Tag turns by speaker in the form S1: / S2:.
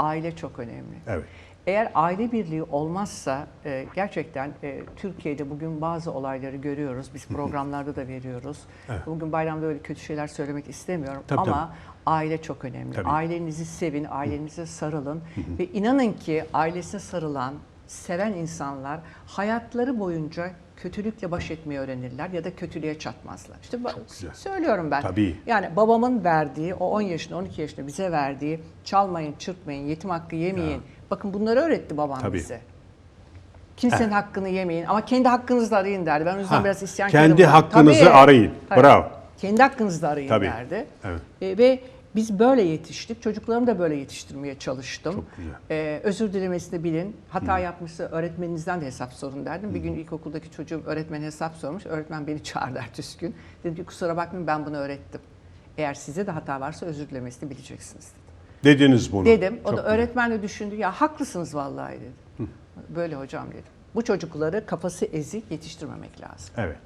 S1: aile çok önemli.
S2: Evet.
S1: Eğer aile birliği olmazsa e, gerçekten e, Türkiye'de bugün bazı olayları görüyoruz. Biz programlarda da veriyoruz.
S2: Evet.
S1: Bugün bayramda öyle kötü şeyler söylemek istemiyorum
S2: Tabii,
S1: ama aile çok önemli.
S2: Tabii.
S1: Ailenizi sevin, ailenize sarılın ve inanın ki ailesine sarılan, seven insanlar hayatları boyunca kötülükle baş etmeyi öğrenirler ya da kötülüğe çatmazlar. İşte söylüyorum ben.
S2: Tabii.
S1: Yani babamın verdiği, o 10 yaşında, 12 yaşında bize verdiği çalmayın, çırpmayın, yetim hakkı yemeyin.
S2: Ya.
S1: Bakın bunları öğretti babam
S2: Tabii.
S1: bize. Kimsenin hakkını yemeyin ama kendi hakkınızı arayın derdi. Ben o yüzden
S2: Ha,
S1: biraz isyankarım.
S2: kendi hakkınızı arayın. Bravo.
S1: Kendi hakkınızı arayın
S2: Tabii.
S1: derdi.
S2: Evet.
S1: E, ve biz böyle yetiştik. Çocuklarımı da böyle yetiştirmeye çalıştım.
S2: Çok güzel.
S1: E, özür dilemesini bilin. Hata yapmışsa öğretmeninizden de hesap sorun derdim. Bir gün ilkokuldaki çocuğum öğretmen hesap sormuş. Öğretmen beni çağırdı ertesi gün. Dedim ki kusura bakmayın ben bunu öğrettim. Eğer size de hata varsa özür dilemesini bileceksiniz dedim.
S2: Dediniz bunu.
S1: Dedim. O
S2: Çok
S1: da
S2: güzel.
S1: öğretmen de düşündü. Ya haklısınız vallahi dedi. Böyle hocam dedim. Bu çocukları kafası ezik yetiştirmemek lazım.
S2: Evet.